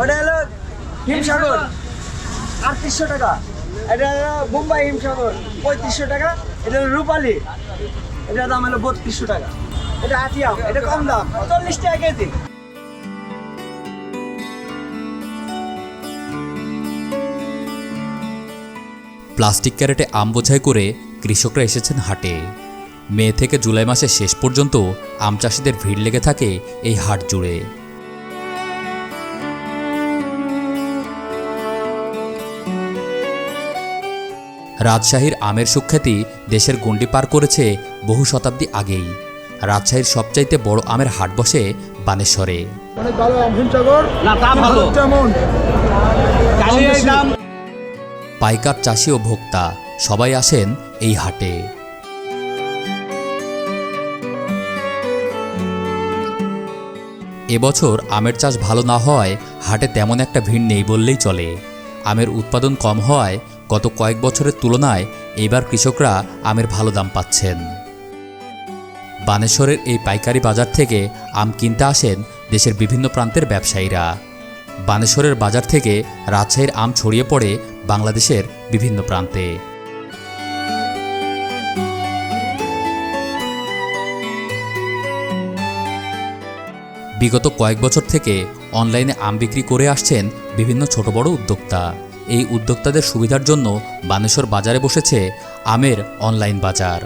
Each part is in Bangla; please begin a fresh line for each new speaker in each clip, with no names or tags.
ওটা হলো হিমসাগর। আটত্রিশশো টাকা। এটা হলো মুম্বাই হিমসাগর, পঁয়ত্রিশশো টাকা। এটা হলো রূপালি, এটার দাম হলো বত্রিশশো টাকা। এটা আটিয়াম এটা কম দাম, চল্লিশ টাকা কেজি।
প্লাস্টিক ক্যারেটে আম বোঝাই করে কৃষকরা এসেছেন হাটে। মে থেকে জুলাই মাসের শেষ পর্যন্ত আম চাষিদের ভিড় লেগে থাকে এই হাট জুড়ে। রাজশাহীর আমের সুখ্যাতি দেশের গণ্ডি পার করেছে বহু শতাব্দী আগেই। রাজশাহীর সবচাইতে বড় আমের হাট বসে বানেশ্বরে।
অনেক ভালো
না তা ভালো।
কেমন
কালিয়ার দাম
পাইকার চাষি ও ভোক্তা সবাই আসেন এই হাটে। এবছর আমের চাষ ভালো না হওয়ায় হাটে তেমন একটা ভিড় নেই বললেই চলে। আমের উৎপাদন কম হওয়ায় গত কয়েক বছরের তুলনায় এবার কৃষকরা আমের ভালো দাম পাচ্ছেন। বানেশ্বরের এই পাইকারি বাজার থেকে আম কিনতে আসেন দেশের বিভিন্ন প্রান্তের ব্যবসায়ীরা। বানেশ্বরের বাজার থেকে রাজশাহীর আম ছড়িয়ে পড়ে বাংলাদেশের বিভিন্ন প্রান্তে। বিগত কয়েক বছর থেকে অনলাইনে আম বিক্রি করে আসছেন বিভিন্ন ছোট বড় উদ্যোক্তা। এই উদ্যোক্তাদের সুবিধার জন্য বানেশ্বর বাজারে বসেছে আমের অনলাইন বাজার।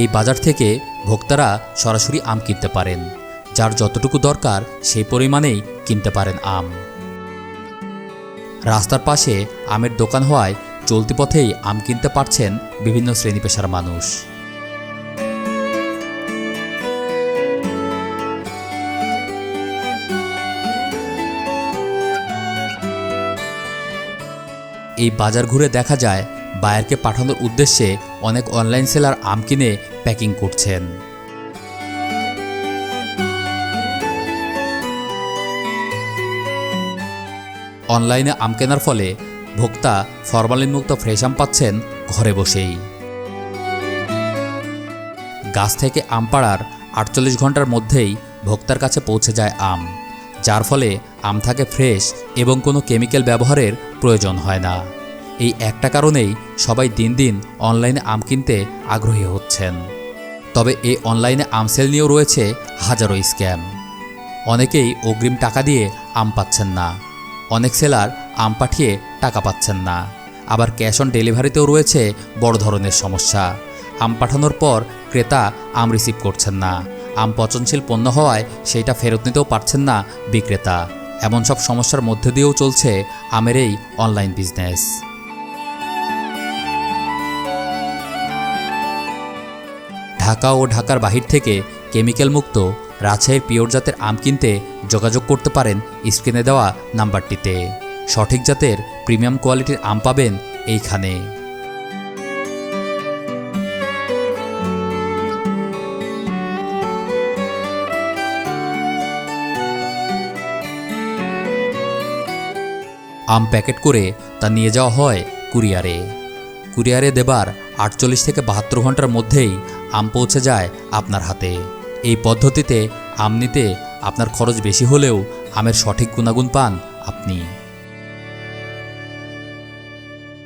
এই বাজার থেকে ভোক্তারা সরাসরি আম কিনতে পারেন, যার যতটুকু দরকার সেই পরিমাণেই কিনতে পারেন আম। রাস্তার পাশে আমের দোকান হওয়ায় চলতি পথেই আম কিনতে পারছেন বিভিন্ন শ্রেণি পেশার মানুষ। এই বাজার ঘুরে দেখা যায়, বায়ারকে পাঠানোর উদ্দেশ্যে অনেক অনলাইন সেলার আম কিনে প্যাকিং করছেন। অনলাইনে আম কেনার ফলে ভোক্তা ফরমালিনমুক্ত ফ্রেশ আম পাচ্ছেন ঘরে বসেই। গাছ থেকে আম পাড়ার আটচল্লিশ ঘণ্টার মধ্যেই ভোক্তার কাছে পৌঁছে যায় আম, যার ফলে আম থাকে ফ্রেশ এবং কোনো কেমিক্যাল ব্যবহারের প্রয়োজন হয় না। এই একটা কারণেই সবাই দিন দিন অনলাইনে আম কিনতে আগ্রহী হচ্ছেন। তবে এই অনলাইনে আম সেল নিয়েও রয়েছে হাজারো স্ক্যাম। অনেকেই অগ্রিম টাকা দিয়ে আম পাচ্ছেন না। অনেক সেলার আম পাঠিয়ে টাকা পাচ্ছেন না। আবার ক্যাশ অন ডেলিভারিতেও রয়েছে বড় ধরনের সমস্যা। আম পাঠানোর পর ক্রেতা আম রিসিভ করছেন না। আম পচনশীল পণ্য হওয়ায় সেইটা ফেরত নিতেও পারছেন না বিক্রেতা। এমন সব সমস্যার মধ্যে দিয়েও চলছে আমের এই অনলাইন বিজনেস। ঢাকা ও ঢাকার বাহির থেকে কেমিক্যাল মুক্ত রাজশাহীর পিওর জাতের আম কিনতে যোগাযোগ করতে পারেন স্ক্রিনে দেওয়া নাম্বারটিতে। সঠিক জাতের প্রিমিয়াম কোয়ালিটির আম পাবেন এইখানে। আম প্যাকেট করে তা নিয়ে যাওয়া হয় কুরিয়ারে। কুরিয়ারে দেবার আটচল্লিশ থেকে বাহাত্তর ঘণ্টার মধ্যেই আম পৌঁছে যায় আপনার হাতে। এই পদ্ধতিতে আম নিতে আপনার খরচ বেশি হলেও আমের সঠিক গুণাগুণ পান আপনি।